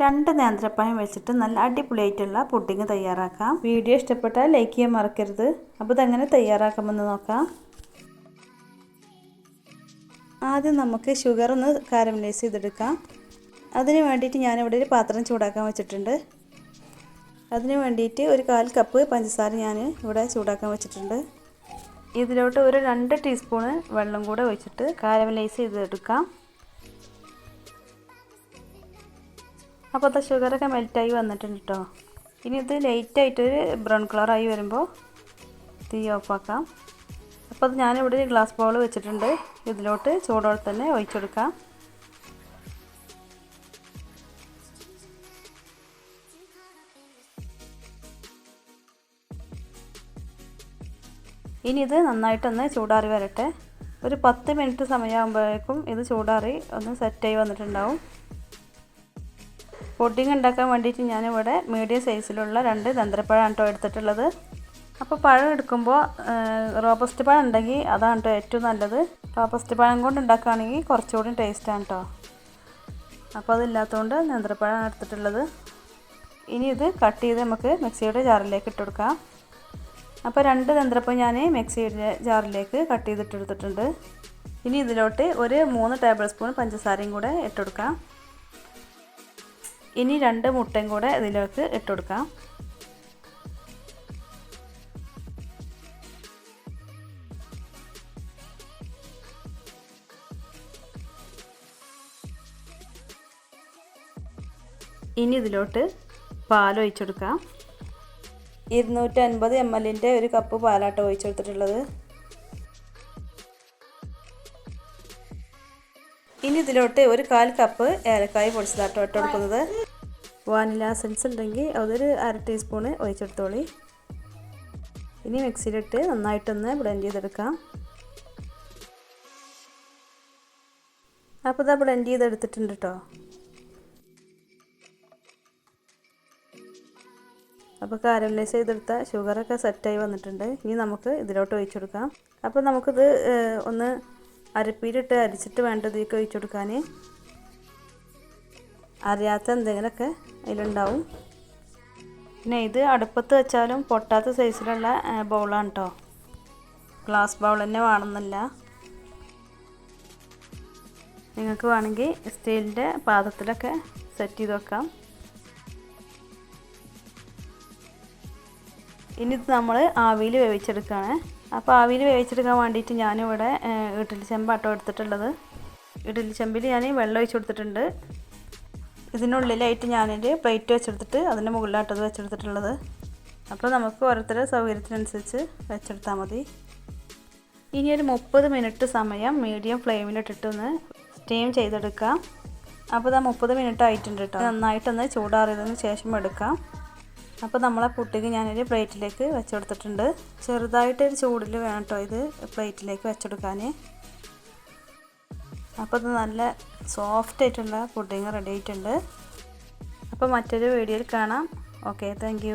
രണ്ട് നേന്ത്രപ്പഴം വെച്ചിട്ട് നല്ല അടിപൊളിയായിട്ടുള്ള പുഡിങ് തയ്യാറാക്കാം. വീഡിയോ ഇഷ്ടപ്പെട്ടാൽ ലൈക്ക് ചെയ്യാൻ മറക്കരുത്. അപ്പോൾ ഇതെങ്ങനെ തയ്യാറാക്കാമെന്ന് നോക്കാം. ആദ്യം നമുക്ക് ഷുഗർ ഒന്ന് കാരമലൈസ് ചെയ്തെടുക്കാം. അതിന് വേണ്ടിയിട്ട് ഞാനിവിടെ ഒരു പാത്രം ചൂടാക്കാൻ വെച്ചിട്ടുണ്ട്. അതിന് വേണ്ടിയിട്ട് ഒരു കാൽ കപ്പ് പഞ്ചസാര ഞാൻ ഇവിടെ ചൂടാക്കാൻ വെച്ചിട്ടുണ്ട്. ഇതിലോട്ട് ഒരു രണ്ട് ടീസ്പൂണ് വെള്ളം കൂടെ ഒഴിച്ചിട്ട് കാരമലൈസ് ചെയ്തെടുക്കാം. അപ്പോൾ അത് ഷുഗറൊക്കെ മെൽറ്റായി വന്നിട്ടുണ്ട് കേട്ടോ ഇനി ഇത് ലൈറ്റായിട്ടൊരു ബ്രൗൺ കളറായി വരുമ്പോൾ തീ ഓഫാക്കാം അപ്പോൾ അത് ഞാനിവിടെ ഒരു ഗ്ലാസ് ബൗൾ വെച്ചിട്ടുണ്ട്. ഇതിലോട്ട് ചൂടോടെ തന്നെ ഒഴിച്ചെടുക്കാം ഇനി ഇത് നന്നായിട്ടൊന്ന് ചൂടാറി വരട്ടെ. ഒരു പത്ത് മിനിറ്റ് സമയമാകുമ്പോഴേക്കും ഇത് ചൂടാറി ഒന്ന് സെറ്റായി വന്നിട്ടുണ്ടാവും. പുഡിങ് ഉണ്ടാക്കാൻ വേണ്ടിയിട്ട് ഞാനിവിടെ മീഡിയം സൈസിലുള്ള രണ്ട് തന്ത്രപ്പഴമാണ് കേട്ടോ എടുത്തിട്ടുള്ളത്. അപ്പോൾ പഴം എടുക്കുമ്പോൾ റോബസ്റ്റ് പഴം ഉണ്ടെങ്കിൽ അതാണ് കേട്ടോ ഏറ്റവും നല്ലത്. റോബസ്റ്റ് പഴം കൊണ്ട് ഉണ്ടാക്കുകയാണെങ്കിൽ കുറച്ചുകൂടി ടേസ്റ്റാണ് കേട്ടോ അപ്പോൾ അതില്ലാത്തതുകൊണ്ട് നേന്ത്രപ്പഴമാണ് എടുത്തിട്ടുള്ളത്. ഇനി ഇത് കട്ട് ചെയ്ത് നമുക്ക് മിക്സിയുടെ ജാറിലേക്ക് ഇട്ട് കൊടുക്കാം. അപ്പോൾ രണ്ട് തന്ത്രപ്പം ഞാൻ മിക്സിയുടെ ജാറിലേക്ക് കട്ട് ചെയ്തിട്ടെടുത്തിട്ടുണ്ട് ഇനി ഇതിലോട്ട് ഒരു മൂന്ന് ടേബിൾ സ്പൂൺ പഞ്ചസാരയും കൂടെ ഇട്ടുകൊടുക്കാം ഇനി രണ്ട് മുട്ടയും കൂടെ ഇതിലേക്ക് ഇട്ടുകൊടുക്കാം ഇനി ഇതിലോട്ട് പാൽ ഒഴിച്ചെടുക്കാം ഇരുന്നൂറ്റൻപത് എം എല്ലിന്റെ ഒരു കപ്പ് പാലാട്ട് ഒഴിച്ചെടുത്തിട്ടുള്ളത് ഇനി ഇതിലോട്ട് ഒരു കാൽ കപ്പ് ഏലക്കായ പൊടിച്ചതാട്ടോ ഇട്ട് കൊടുക്കുന്നത്. വാനില എസൻസ് ഉണ്ടെങ്കിൽ അതൊരു അര ടീസ്പൂണ് ഒഴിച്ചെടുത്തോളി. ഇനി മിക്സിയിലിട്ട് നന്നായിട്ടൊന്ന് ബ്ലെൻഡ് ചെയ്തെടുക്കാം. അപ്പോൾ ഇതാ ബ്ലെൻഡ് ചെയ്തെടുത്തിട്ടുണ്ട് കേട്ടോ അപ്പോൾ കാരമലൈസ് ചെയ്തെടുത്ത ഷുഗറൊക്കെ സെറ്റായി വന്നിട്ടുണ്ട്. ഇനി നമുക്ക് ഇതിലോട്ട് ഒഴിച്ചു കൊടുക്കാം അപ്പോൾ നമുക്കിത് ഒന്ന് അരപ്പിയിലിട്ട് അരിച്ചിട്ട് വേണ്ടത് ഇതിലേക്ക് ഒഴിച്ചു കൊടുക്കാൻ അറിയാത്ത എന്തെങ്കിലുമൊക്കെ അതിലുണ്ടാവും. പിന്നെ ഇത് അടുപ്പത്ത് വെച്ചാലും പൊട്ടാത്ത സൈസിലുള്ള ബൗളാണ് കേട്ടോ ഗ്ലാസ് ബൗൾ തന്നെ വേണമെന്നില്ല. നിങ്ങൾക്ക് വേണമെങ്കിൽ സ്റ്റീലിന്റെ പാത്രത്തിലൊക്കെ സെറ്റ് ചെയ്ത് വെക്കാം. ഇനി ഇത് നമ്മൾ ആവിയിൽ വേവിച്ചെടുക്കുകയാണ്. അപ്പോൾ ആവിയിൽ വേവിച്ചെടുക്കാൻ വേണ്ടിയിട്ട് ഞാനിവിടെ ഇഡ്ഡലി ചെമ്പാട്ടോ എടുത്തിട്ടുള്ളത്. ഇഡ്ഡലി ചെമ്പിൽ ഞാൻ വെള്ളം ഒഴിച്ച് കൊടുത്തിട്ടുണ്ട്. ഇതിനുള്ളിലായിട്ട് ഞാനൊരു പ്ലേറ്റ് വെച്ചെടുത്തിട്ട് അതിന്റെ മുകളിലാട്ടത് വെച്ചെടുത്തിട്ടുള്ളത്. അപ്പോൾ നമുക്ക് ഓരോരുത്തരുടെ സൗകര്യത്തിനനുസരിച്ച് വെച്ചെടുത്താൽ മതി. ഇനി ഒരു മുപ്പത് മിനിറ്റ് സമയം മീഡിയം ഫ്ലെയിമിലിട്ടിട്ടൊന്ന് സ്റ്റീം ചെയ്തെടുക്കാം. അപ്പോൾ ഇതാ മുപ്പത് മിനിറ്റ് ആയിട്ടുണ്ട് കേട്ടോ നന്നായിട്ടൊന്ന് ചൂടാറിയതിന് ശേഷം എടുക്കാം. അപ്പോൾ നമ്മളെ പുട്ടിക്ക് ഞാനൊരു പ്ലേറ്റിലേക്ക് വെച്ചെടുത്തിട്ടുണ്ട്. ചെറുതായിട്ടൊരു ചൂടിൽ വേണം കേട്ടോ ഇത് പ്ലേറ്റിലേക്ക് വെച്ചെടുക്കാൻ അപ്പോൾ ഇത് നല്ല സോഫ്റ്റ് ആയിട്ടുള്ള പുഡിങ് റെഡി ആയിട്ടുണ്ട്. അപ്പോൾ മറ്റൊരു വീഡിയോയിൽ കാണാം. Okay thank